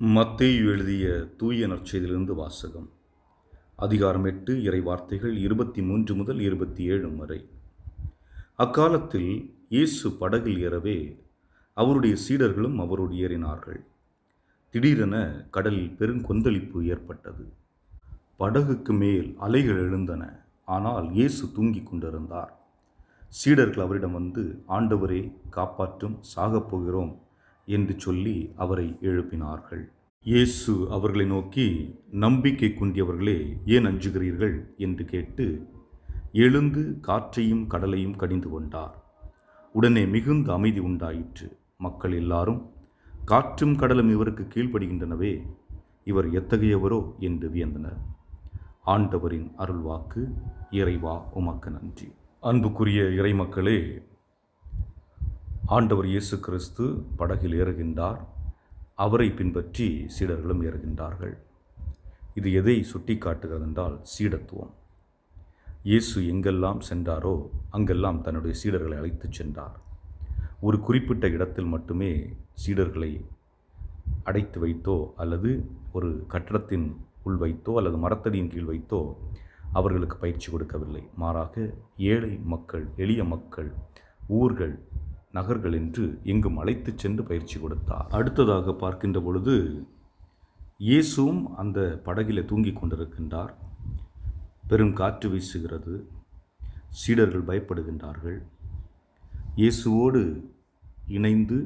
மத்தேயு எழுதிய தூய நற்செய்தியிலிருந்து வாசகம். அதிகாரம் எட்டு இறை வார்த்தைகள் இருபத்தி மூன்று முதல் இருபத்தி ஏழு வரை. அக்காலத்தில் இயேசு படகில் ஏறவே அவருடைய சீடர்களும் அவரோடு ஏறினார்கள். திடீரென கடலில் பெருங்கொந்தளிப்பு ஏற்பட்டது. படகுக்கு மேல் அலைகள் எழுந்தன. ஆனால் இயேசு தூங்கிக் கொண்டிருந்தார். சீடர்கள் அவரிடம் வந்து ஆண்டவரே காப்பாற்றும் சாகப் போகிறோம். என்று சொல்லி அவரை எழுப்பினார்கள். இயேசு அவர்களை நோக்கி நம்பிக்கை குன்றியவர்களே ஏன் அஞ்சுகிறீர்கள்? என்று கேட்டு எழுந்து காற்றையும் கடலையும் கடிந்து கொண்டார். உடனே மிகுந்த அமைதி உண்டாயிற்று. மக்கள் எல்லாரும் காற்றும் கடலும் இவருக்கு கீழ்ப்படுகின்றனவே இவர் எத்தகையவரோ? என்று வியந்தனர். ஆண்டவரின் அருள்வாக்கு இறைவா உமக்கு நன்றி. அன்புக்குரிய இறைமக்களே ஆண்டவர் இயேசு கிறிஸ்து படகில் ஏறுகின்றார். அவரை பின்பற்றி சீடர்களும் ஏறுகின்றார்கள். இது எதை சுட்டி காட்டுகிறது என்றால் சீடத்துவம். இயேசு எங்கெல்லாம் சென்றாரோ அங்கெல்லாம் தன்னுடைய சீடர்களை அழைத்துச் சென்றார். ஒரு குறிப்பிட்ட இடத்தில் மட்டுமே சீடர்களை அடைத்து வைத்தோ அல்லது ஒரு கட்டடத்தின் உள் வைத்தோ அல்லது மரத்தடியின் கீழ் வைத்தோ அவர்களுக்கு பயிற்சி கொடுக்கவில்லை. மாறாக ஏழை மக்கள் எளிய மக்கள் ஊர்கள் நகர்கள் என்று எங்கும் அழைத்துச் சென்று பயிற்சி கொடுத்தார். அடுத்ததாக பார்க்கின்ற பொழுது இயேசுவும் அந்த படகில் தூங்கிக் கொண்டிருக்கின்றார். பெரும் காற்று வீசுகிறது. சீடர்கள் பயப்படுகின்றார்கள். இயேசுவோடு இணைந்து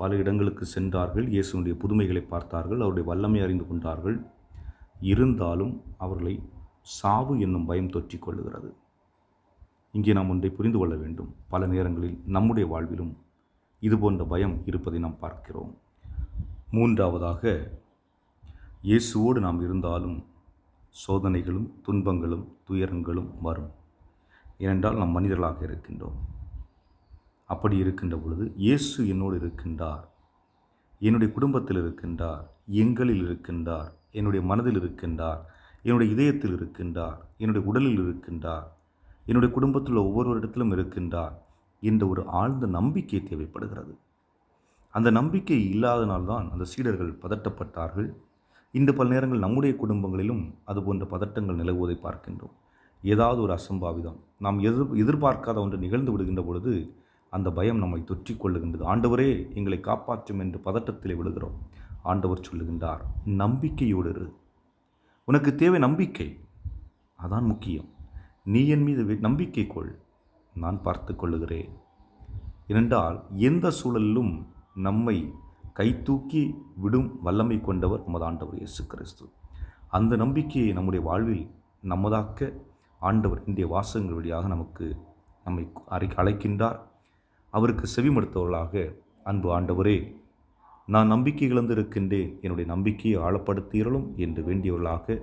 பல இடங்களுக்கு சென்றார்கள். இயேசுனுடைய புதுமைகளை பார்த்தார்கள். அவருடைய வல்லமை அறிந்து கொண்டார்கள். இருந்தாலும் அவர்களை சாவு என்னும் பயம் தொற்றிக் கொள்ளுகிறது. இங்கே நாம் ஒன்றை புரிந்து கொள்ள வேண்டும். பல நேரங்களில் நம்முடைய வாழ்விலும் இது போன்ற பயம் இருப்பதை நாம் பார்க்கிறோம். மூன்றாவதாக இயேசுவோடு நாம் இருந்தாலும் சோதனைகளும் துன்பங்களும் துயரங்களும் வரும். ஏனென்றால் நாம் மனிதர்களாக இருக்கின்றோம். அப்படி இருக்கின்ற பொழுது இயேசு என்னோடு இருக்கின்றார். என்னுடைய குடும்பத்தில் இருக்கின்றார். எங்களில் இருக்கின்றார். என்னுடைய மனதில் இருக்கின்றார். என்னுடைய இதயத்தில் இருக்கின்றார். என்னுடைய உடலில் இருக்கின்றார். என்னுடைய குடும்பத்தில் ஒவ்வொரு இடத்திலும் இருக்கின்றார் என்ற ஒரு ஆழ்ந்த நம்பிக்கை தேவைப்படுகிறது. அந்த நம்பிக்கை இல்லாதனால்தான் அந்த சீடர்கள் பதட்டப்பட்டார்கள். இன்று பல நேரங்கள் நம்முடைய குடும்பங்களிலும் அதுபோன்ற பதட்டங்கள் நிலவுவதை பார்க்கின்றோம். ஏதாவது ஒரு அசம்பாவிதம். நாம் எதிர் எதிர்பார்க்காத ஒன்று நிகழ்ந்து விடுகின்ற பொழுது அந்த பயம் நம்மை தொற்றிக் கொள்ளுகின்றது. ஆண்டவரே எங்களை காப்பாற்றும் என்று பதட்டத்திலே விழுகிறோம். ஆண்டவர் சொல்லுகின்றார் நம்பிக்கையோடு இரு. உனக்கு தேவை நம்பிக்கை. அதான் முக்கியம். நீ என் மீது நம்பிக்கை கொள். நான் பார்த்து கொள்ளுகிறேன். ஏனென்றால் எந்த சூழலிலும் நம்மை கைத்தூக்கி விடும் வல்லமை கொண்டவர் நமது ஆண்டவர் இயேசு கிறிஸ்து அந்த நம்பிக்கையை நம்முடைய வாழ்வில் நம்மதாக்க ஆண்டவர் இந்திய வாசகங்கள் வழியாக நமக்கு நம்மை அறை அழைக்கின்றார். அவருக்கு செவிமடுத்தவர்களாக அன்பு ஆண்டவரே நான் நம்பிக்கை இழந்திருக்கின்றேன். என்னுடைய நம்பிக்கையை ஆழப்படுத்தியறலும் என்று வேண்டியவர்களாக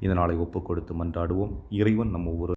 இந்த நாளை ஒப்புக் கொடுத்து மன்றாடுவோம். இறைவன் நம் ஒவ்வொரு